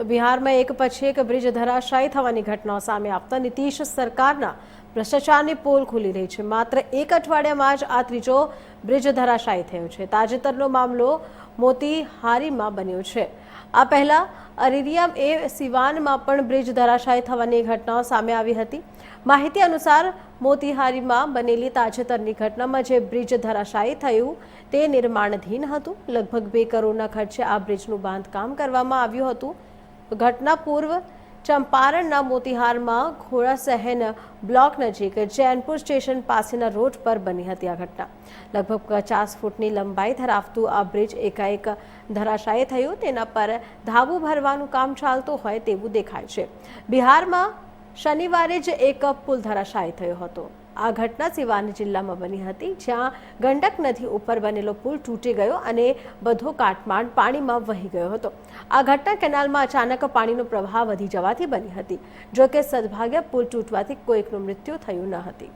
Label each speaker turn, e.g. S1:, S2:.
S1: તો બિહારમાં એક પછી એક બ્રિજ ધરાશાયી થવાની ઘટનાઓ સામે આવતા નીતિશ સરકારના ભ્રષ્ટાચારની પોલ ખુલી રહી છે. માત્ર એક અઠવાડિયામાં જ આ ત્રીજો બ્રિજ ધરાશાયી થયો છે. તાજેતરનો મામલો મોતીહારીમાં બન્યો છે. આ પહેલા અરેરિયા એ સિવાનમાં પણ બ્રિજ ધરાશાયી થવાની ઘટનાઓ સામે આવી હતી. માહિતી અનુસાર મોતીહારીમાં બનેલી તાજેતરની ઘટનામાં જે બ્રિજ ધરાશાયી થયું તે નિર્માણધીન હતું. લગભગ બે કરોડના ખર્ચે આ બ્રિજનું બાંધકામ કરવામાં આવ્યું હતું. ઘટના પૂર્વ ચંપારણના મોતિહારમાં ઘોડાસહેન બ્લોક નજીક જૈનપુર સ્ટેશન પાસેના રોડ પર બની હતી આ ઘટના. લગભગ પચાસ ફૂટની લંબાઈ ધરાવતું આ બ્રિજ એકાએક ધરાશાયી થયું. તેના પર ધાબુ ભરવાનું કામ ચાલતું હોય તેવું દેખાય છે. બિહારમાં શનિવારે જ એક પુલ ધરાશાયી થયો હતો. આ ઘટના સિવાન જિલ્લામાં બની હતી, જ્યાં ગંડક નદી ઉપર બનેલો પુલ તૂટી ગયો અને બધો કાટમાળ પાણીમાં વહી ગયો હતો. આ ઘટના કેનાલમાં અચાનક પાણીનો પ્રવાહ વધી જવાથી બની હતી, જોકે સદભાગ્ય પુલ તૂટવાથી કોઈકનું મૃત્યુ થયું ન હતી.